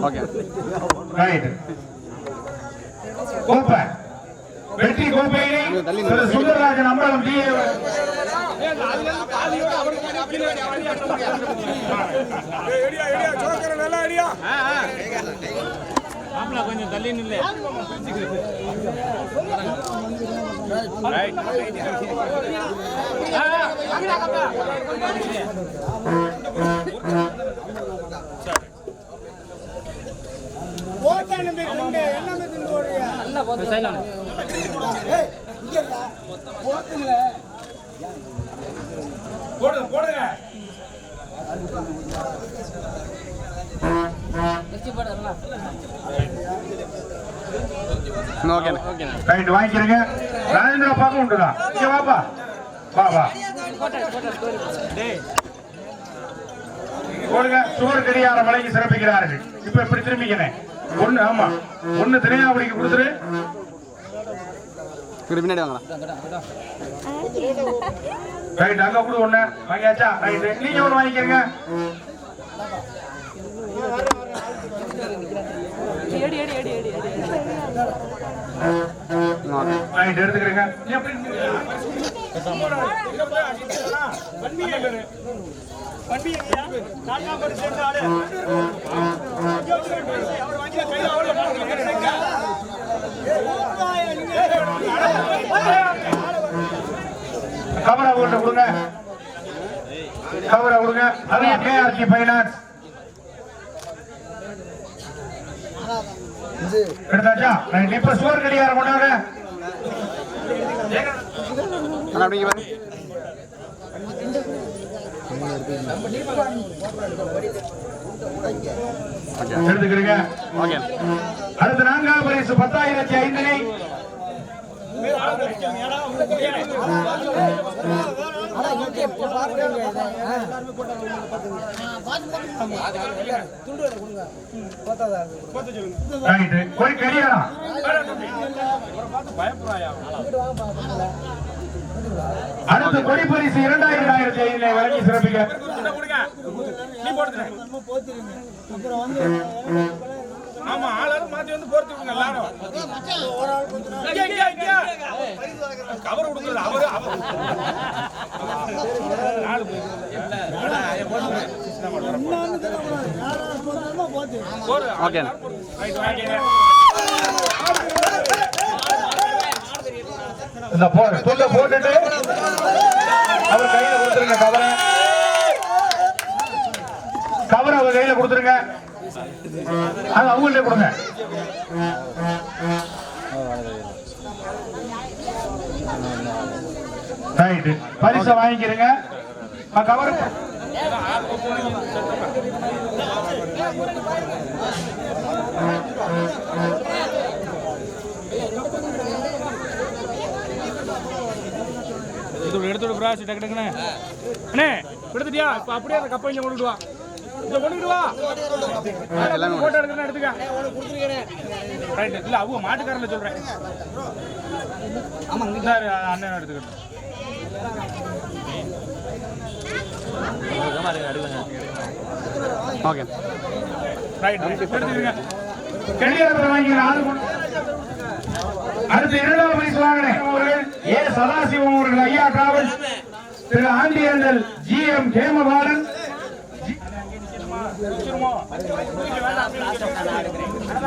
Okay. Right கோப்பை. வெற்றி கோப்பையை திரு சுந்தரராஜன் அம்பலம் டி கொஞ்சம் தள்ளி நில்லு. போடுங்க போடுங்க. ஓகேண்ணே ஓகேண்ணே ரைட் வாங்கிக்கிறேங்க. ராஜேந்திர பார்க்க உண்டுதா? இங்க வாப்பா. வா வா. போடுங்க. சுவர் கடியார மலைக்கு சிறப்பிக்கிறார்கள். இப்ப இப்படி திரும்பிக்கிறேன்? ஒண்ணு ஆமா. ஒண்ணு திரையாவளிக்கு கொடுத்துரு. பின்னாடி வாங்கலாம். ரைட் அங்க கூட ஒண்ணு. வாங்கியாச்சா? ரைட் நீங்க ஒண்ணு வாங்கிக்கிறீங்க. வாங்கிட்டு ரைட் எடுத்துக்கிறீங்க. கவரை உங்கள்கிட்ட கொடுங்க. கவரை கொடுங்க. அதான் கேஆர்சி பைனான்ஸ் எடுத்தாச்சா? இப்ப சுவர் கடிகாரம் கொண்டாங்க அண்ணா அப்படிங்க பாரு ஓகே எடுத்துக்கிறீங்க ஓகே. அடுத்து நான்காம் பரிசு பத்தாயிரத்தி ஐந்தினை. போய் அடுத்து கொடி பரிசு இரண்டாயிரம் ஆயிரத்தி ஐந்தினை வழங்கி சிறப்பிக்க. நீ போடுற ஆமா ஆளாலும் மாத்தி வந்து போர்த்து விடுங்க எல்லாரும். கவர் கொடுக்கறது அவரு அவர். நாலு இந்த போ போட்டுட்டு அவர் கையில கொடுத்துருங்க கவரை. கவர அவர் கையில கொடுத்துருங்க. அது அவங்கள்ட்ட கொடுங்க. ரைட்டு பரிசை வாங்கிக்கிறீங்க கவர். எடுத்து எடுத்து விடு பிராஸ் டக்கு அண்ணே எடுத்துட்டியா? இப்ப அப்படியே அந்த கப்பை இங்க கொண்டுட்டு வா. இங்க கொண்டுட்டு வா. எல்லாமே போட்டோ எடுக்கிறேன் எடுத்துக்க. ரைட் இல்ல அவங்க மாட்டுக்காரல சொல்றேன். ஆமாங்க. அண்ணன் எடுத்துக்கிட்டேன் ஓகே ரைட் அடுத்து இரண்டாம் பரிசு ஏ. சதாசிவம் அவர்கள் ஐயா டிராவல்ஸ் திரு. ஆண்டியந்தல் ஜி. எம். ஹேமபாலன்.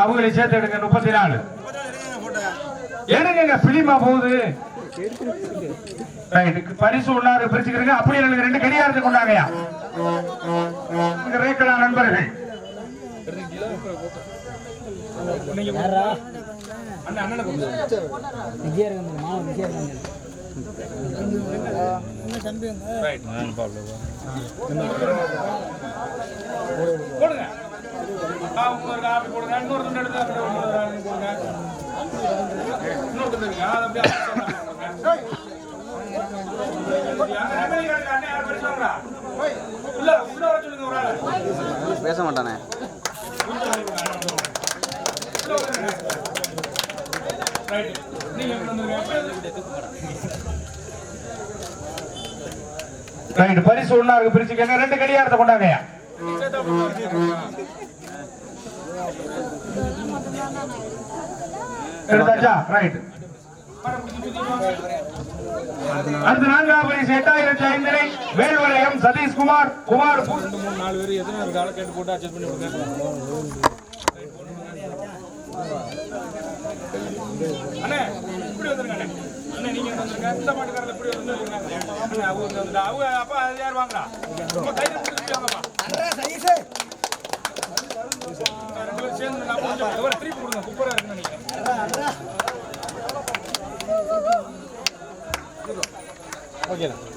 அவங்களை சேர்த்து எடுங்க முப்பத்தி நாலு எடுங்க பிலிமா போகுது. பரிசு ஒன்னாரு பிரிச்சுக்கிறீங்க அப்படி எனக்கு ரெண்டு கடிகாரத்தை கொண்டாங்கயா ரேக்கலா நண்பர்கள். நீங்க அண்ணன் அண்ணனை கொடுங்க விஜயரகந்தன் மாவன் விஜயரகந்தன் ரைட் போடுங்க ஆ, போடுங்க இன்னொரு துண்டு எடுத்து அப்படியே ஒண்ணு போடுங்க இன்னொரு துண்டு இருக்கு அதை அப்படியே அண்ணே, யார் உள்ள வர சொல்லுங்க ஒரு ஆளு பேச மாட்டானே. ரைட் ரைட் பரிசு ஒன்னா இருக்கு பிரிச்சுக்கங்க. ரெண்டு கடியாரத்தை கொண்டாங்க எடுத்தாச்சா? ரைட் அடுத்த நான்காவது பரிசு எட்டாயிரத்தி ஐந்தரை வேல்வலயம் சதீஷ்குமார் குமார் பூ- மூணு நாலு பேர் எத்தனை இருக்கு கேட்டு போட்டு அட்ஜஸ்ட் பண்ணி அண்ணே இப்படி வந்துருங்க அண்ணே. நீங்க வந்துருங்க. இந்த மாட்டுக்காரல இப்படி வந்துருங்க. அவங்க இங்க அவங்க அப்பா யார் வாங்குறா? கையில ரெண்டு பேரும் சேர்ந்து நான் கொஞ்சம் எவ்வளவு திருப்பி கொடுங்க குப்பரா இருக்குன்னு நினைக்கிறேன்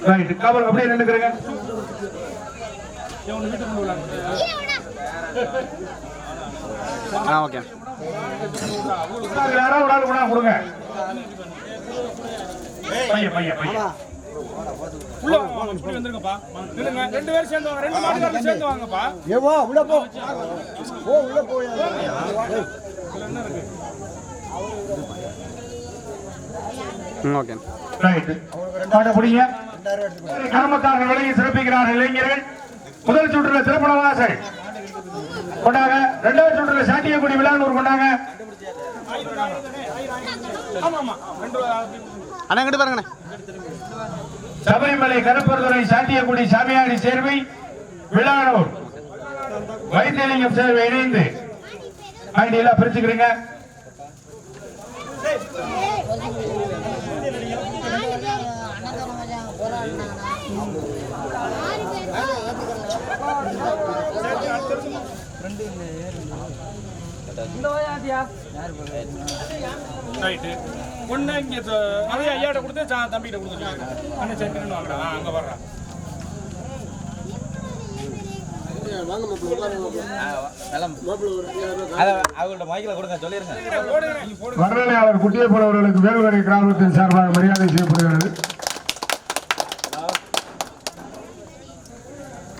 ரைட் கவர் அப்படியே விடலாம் ஆ ஓகே. யாராவது ஒரு ஆள் கொண்டா கொடுங்க. பையன் பையன் பையன். உள்ள வாங்க, வாங்க இப்படி வந்துருங்கப்பா. நில்லுங்க. ரெண்டு பேரும் சேர்ந்து வாங்க. ரெண்டு மாட்டுக்காரங்க சேர்ந்து வாங்கப்பா. ஏவா உள்ள போ. உள்ள ஓகே. ரைட் மாட்ட பிடிங்க கிராமத்தார்கள் விலகி சிறப்பிக்கிறார் இளைஞர்கள். முதல் சுற்றுல திருப்பணவாசல் கொண்டாங்க இரண்டாவது சுற்றுல சாட்டியக்குடி விழானூர் கொண்டாங்க சபரிமலை கருப்பர்துறை சாட்டியக்குடி சாமியாடி சேர்வை விழானூர். வைத்தியலிங்கம் சேர்வை இணைந்து. ஐடியெல்லாம் பிரிச்சுக்கிறீங்க. ரைட்டு ஒண்ணு இங்க அதே ஐயாட்ட கொடுத்து தம்பிகிட்ட கொடுத்து அண்ணன் சட்னி வாங்கடா அங்க வர்றேன் அவங்கள்ட்ட மைக்கில் கொடுங்க சொல்லிருங்க. போடுங்க நீங்க போடுங்க. வரலாறு குட்டியை போல அவர்களுக்கு வேல்வரை கிராமத்தின் சார்பாக மரியாதை செய்யப்படுகிறது.